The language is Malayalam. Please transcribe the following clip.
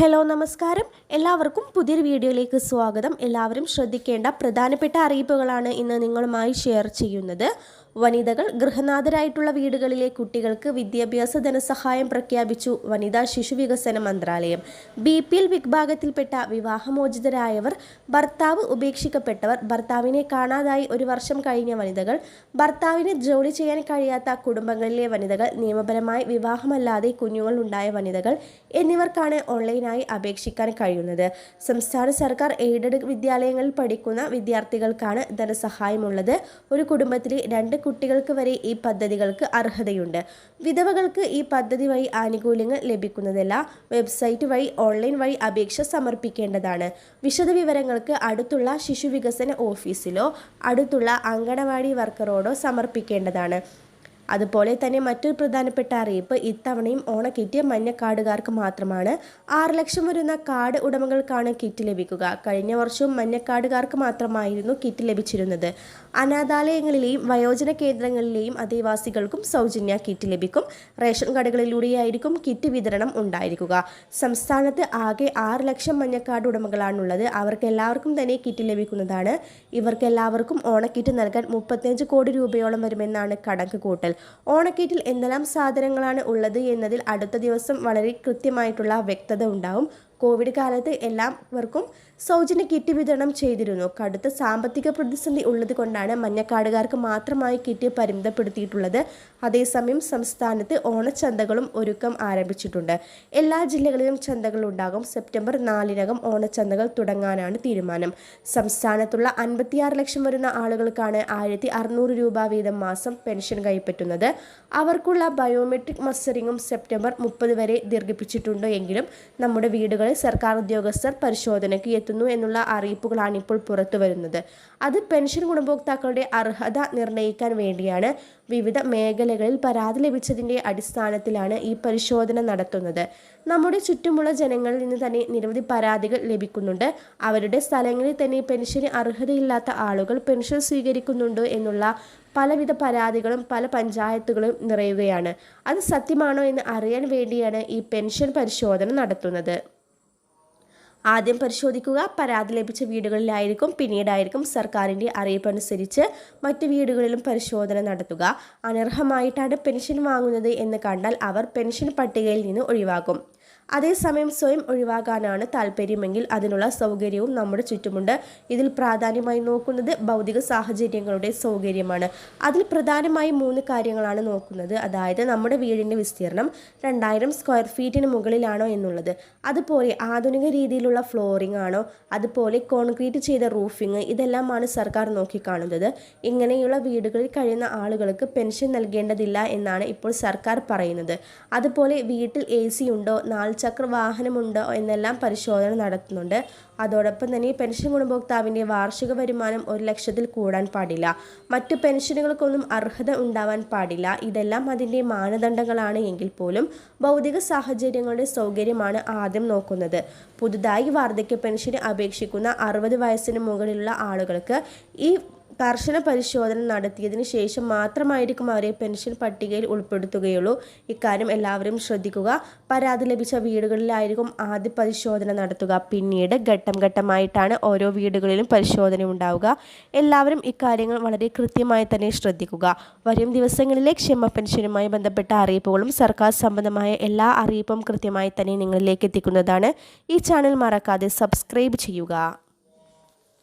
ഹലോ നമസ്കാരം. എല്ലാവർക്കും പുതിയൊരു വീഡിയോയിലേക്ക് സ്വാഗതം. എല്ലാവരും ശ്രദ്ധിക്കേണ്ട പ്രധാനപ്പെട്ട അറിയിപ്പുകളാണ് ഇന്ന് നിങ്ങളുമായി ഷെയർ ചെയ്യുന്നത്. വനിതകൾ ഗൃഹനാഥരായിട്ടുള്ള വീടുകളിലെ കുട്ടികൾക്ക് വിദ്യാഭ്യാസ ധനസഹായം പ്രഖ്യാപിച്ചു. വനിതാ ശിശു വികസന മന്ത്രാലയം. ബി പി എൽ വിഭാഗത്തിൽപ്പെട്ട വിവാഹമോചിതരായവർ ഭർത്താവ് ഉപേക്ഷിക്കപ്പെട്ടവർ ഭർത്താവിനെ കാണാതായി ഒരു വർഷം കഴിഞ്ഞ വനിതകൾ ഭർത്താവിന് ജോലി ചെയ്യാൻ കഴിയാത്ത കുടുംബങ്ങളിലെ വനിതകൾ നിയമപരമായി വിവാഹമല്ലാതെ കുഞ്ഞുങ്ങൾ ഉണ്ടായ വനിതകൾ എന്നിവർക്കാണ് ഓൺലൈനായി അപേക്ഷിക്കാൻ കഴിയുന്നത്. സംസ്ഥാന സർക്കാർ എയ്ഡഡ് വിദ്യാലയങ്ങളിൽ പഠിക്കുന്ന വിദ്യാർത്ഥികൾക്കാണ് ധനസഹായമുള്ളത്. ഒരു കുടുംബത്തിലെ രണ്ട് കുട്ടികൾക്ക് വരെ ഈ പദ്ധതികൾക്ക് അർഹതയുണ്ട്. വിധവകൾക്ക് ഈ പദ്ധതി വഴി ആനുകൂല്യങ്ങൾ ലഭിക്കുന്നതല്ല. വെബ്സൈറ്റ് വഴി ഓൺലൈൻ വഴി അപേക്ഷ സമർപ്പിക്കേണ്ടതാണ്. വിശദവിവരങ്ങൾക്ക് അടുത്തുള്ള ശിശുവികസന ഓഫീസിലോ അടുത്തുള്ള അങ്കണവാടി വർക്കറോടോ സമർപ്പിക്കേണ്ടതാണ്. അതുപോലെ തന്നെ മറ്റൊരു പ്രധാനപ്പെട്ട അറിയിപ്പ് ഇത്തവണയും ഓണ കിറ്റ് മഞ്ഞക്കാടുകാർക്ക് മാത്രമാണ്. ആറ് ലക്ഷം വരുന്ന കാർഡ് ഉടമകൾക്കാണ് കിറ്റ് ലഭിക്കുക. കഴിഞ്ഞ വർഷവും മഞ്ഞക്കാടുകാർക്ക് മാത്രമായിരുന്നു കിറ്റ് ലഭിച്ചിരുന്നത്. അനാഥാലയങ്ങളിലെയും വയോജന കേന്ദ്രങ്ങളിലെയും അധിവാസികൾക്കും സൗജന്യ കിറ്റ് ലഭിക്കും. റേഷൻ കടകളിലൂടെയായിരിക്കും കിറ്റ് വിതരണം ഉണ്ടായിരിക്കുക. സംസ്ഥാനത്ത് ആകെ ആറ് ലക്ഷം മഞ്ഞക്കാട് ഉടമകളാണുള്ളത്. അവർക്ക് എല്ലാവർക്കും തന്നെ കിറ്റ് ലഭിക്കുന്നതാണ്. ഇവർക്കെല്ലാവർക്കും ഓണക്കിറ്റ് നൽകാൻ മുപ്പത്തിയഞ്ച് കോടി രൂപയോളം വരുമെന്നാണ് കണക്ക് കൂട്ടൽ. ഓണക്കിറ്റിൽ എന്തെല്ലാം സാധനങ്ങളാണ് ഉള്ളത് എന്നതിൽ അടുത്ത ദിവസം വളരെ കൃത്യമായിട്ടുള്ള വ്യക്തത ഉണ്ടാവും. കോവിഡ് കാലത്ത് എല്ലാവർക്കും സൗജന്യ കിറ്റ് വിതരണം ചെയ്തിരുന്നു. കടുത്ത സാമ്പത്തിക പ്രതിസന്ധി ഉള്ളത് കൊണ്ടാണ് മഞ്ഞക്കാടുകാർക്ക് മാത്രമായി കിറ്റ് പരിമിതപ്പെടുത്തിയിട്ടുള്ളത്. അതേസമയം സംസ്ഥാനത്ത് ഓണച്ചന്തകളും ഒരുക്കം ആരംഭിച്ചിട്ടുണ്ട്. എല്ലാ ജില്ലകളിലും ചന്തകൾ ഉണ്ടാകും. സെപ്റ്റംബർ നാലിനകം ഓണച്ചന്തകൾ തുടങ്ങാനാണ് തീരുമാനം. സംസ്ഥാനത്തുള്ള അൻപത്തിയാറ് ലക്ഷം വരുന്ന ആളുകൾക്കാണ് ആയിരത്തി അറുന്നൂറ് രൂപ വീതം മാസം പെൻഷൻ കൈപ്പറ്റുന്നത്. അവർക്കുള്ള ബയോമെട്രിക് മസ്റ്ററിങ്ങും സെപ്റ്റംബർ മുപ്പത് വരെ ദീർഘിപ്പിച്ചിട്ടുണ്ട് എങ്കിലും നമ്മുടെ വീടുകളിൽ സർക്കാർ ഉദ്യോഗസ്ഥർ പരിശോധനയ്ക്ക് എത്തുന്നു എന്നുള്ള അറിയിപ്പുകളാണ് ഇപ്പോൾ പുറത്തു വരുന്നത്. അത് പെൻഷൻ ഗുണഭോക്താക്കളുടെ അർഹത നിർണയിക്കാൻ വേണ്ടിയാണ് വിവിധ മേഖലകളിൽ പരാതി ലഭിച്ചതിന്റെ അടിസ്ഥാനത്തിലാണ് ഈ പരിശോധന നടത്തുന്നത്. നമ്മുടെ ചുറ്റുമുള്ള ജനങ്ങളിൽ നിന്ന് തന്നെ നിരവധി പരാതികൾ ലഭിക്കുന്നുണ്ട്. അവരുടെ സ്ഥലങ്ങളിൽ തന്നെ പെൻഷന് അർഹതയില്ലാത്ത ആളുകൾ പെൻഷൻ സ്വീകരിക്കുന്നുണ്ട് എന്നുള്ള പലവിധ പരാതികളും പല പഞ്ചായത്തുകളും നിറയുകയാണ്. അത് സത്യമാണോ എന്ന് അറിയാൻ വേണ്ടിയാണ് ഈ പെൻഷൻ പരിശോധന നടത്തുന്നത്. ആദ്യം പരിശോധിക്കുക. പരാതി ലഭിച്ച വീടുകളിലായിരിക്കും പിന്നീടായിരിക്കും സർക്കാരിന്റെ അറിയിപ്പനുസരിച്ച് മറ്റ് വീടുകളിലും പരിശോധന നടത്തുക. അനർഹമായിട്ടാണ് പെൻഷൻ വാങ്ങുന്നത് എന്ന് കണ്ടാൽ അവർ പെൻഷൻ പട്ടികയിൽ നിന്ന് ഒഴിവാക്കും. അതേസമയം സ്വയം ഒഴിവാകാനാണ് താല്പര്യമെങ്കിൽ അതിനുള്ള സൗകര്യവും നമ്മുടെ ചുറ്റുമുണ്ട്. ഇതിൽ പ്രാധാന്യമായി നോക്കുന്നത് ഭൗതിക സാഹചര്യങ്ങളുടെ സൗകര്യമാണ്. അതിൽ പ്രധാനമായി മൂന്ന് കാര്യങ്ങളാണ് നോക്കുന്നത്. അതായത് നമ്മുടെ വീടിന്റെ വിസ്തീർണം രണ്ടായിരം സ്ക്വയർ ഫീറ്റിന് മുകളിലാണോ എന്നുള്ളത്. അതുപോലെ ആധുനിക രീതിയിലുള്ള ഫ്ലോറിംഗ് ആണോ അതുപോലെ കോൺക്രീറ്റ് ചെയ്ത റൂഫിംഗ് ഇതെല്ലാമാണ് സർക്കാർ നോക്കിക്കാണുന്നത്. ഇങ്ങനെയുള്ള വീടുകളിൽ കഴിയുന്ന ആളുകൾക്ക് പെൻഷൻ നൽകേണ്ടതില്ല എന്നാണ് ഇപ്പോൾ സർക്കാർ പറയുന്നത്. അതുപോലെ വീട്ടിൽ എ സി ഉണ്ടോ നാല് ചക്ര വാഹനമുണ്ടോ എന്നെല്ലാം പരിശോധന നടത്തുന്നുണ്ട്. അതോടൊപ്പം തന്നെ പെൻഷൻ ഗുണഭോക്താവിന്റെ വാർഷിക വരുമാനം ഒരു ലക്ഷത്തിൽ കൂടാൻ പാടില്ല. മറ്റു പെൻഷനുകൾക്കൊന്നും അർഹത ഉണ്ടാവാൻ പാടില്ല. ഇതെല്ലാം അതിന്റെ മാനദണ്ഡങ്ങളാണ് എങ്കിൽ പോലും ഭൗതിക സാഹചര്യങ്ങളുടെ സൗകര്യമാണ് ആദ്യം നോക്കുന്നത്. പുതുതായി വാർദ്ധക്യ പെൻഷന് അപേക്ഷിക്കുന്ന അറുപത് വയസ്സിന് മുകളിലുള്ള ആളുകൾക്ക് ഈ കർശന പരിശോധന നടത്തിയതിന് ശേഷം മാത്രമായിരിക്കും അവരെ പെൻഷൻ പട്ടികയിൽ ഉൾപ്പെടുത്തുകയുള്ളൂ. ഇക്കാര്യം എല്ലാവരും ശ്രദ്ധിക്കുക. പരാതി ലഭിച്ച വീടുകളിലായിരിക്കും ആദ്യ പരിശോധന നടത്തുക. പിന്നീട് ഘട്ടം ഘട്ടമായിട്ടാണ് ഓരോ വീടുകളിലും പരിശോധന ഉണ്ടാവുക എല്ലാവരും ഇക്കാര്യങ്ങൾ വളരെ കൃത്യമായി തന്നെ ശ്രദ്ധിക്കുക. വരും ദിവസങ്ങളിലെ ക്ഷമ പെൻഷനുമായി ബന്ധപ്പെട്ട അറിയിപ്പുകളും സർക്കാർ സംബന്ധമായ എല്ലാ അറിയിപ്പും കൃത്യമായി തന്നെ നിങ്ങളിലേക്ക് എത്തിക്കുന്നതാണ്. ഈ ചാനൽ മറക്കാതെ സബ്സ്ക്രൈബ് ചെയ്യുക.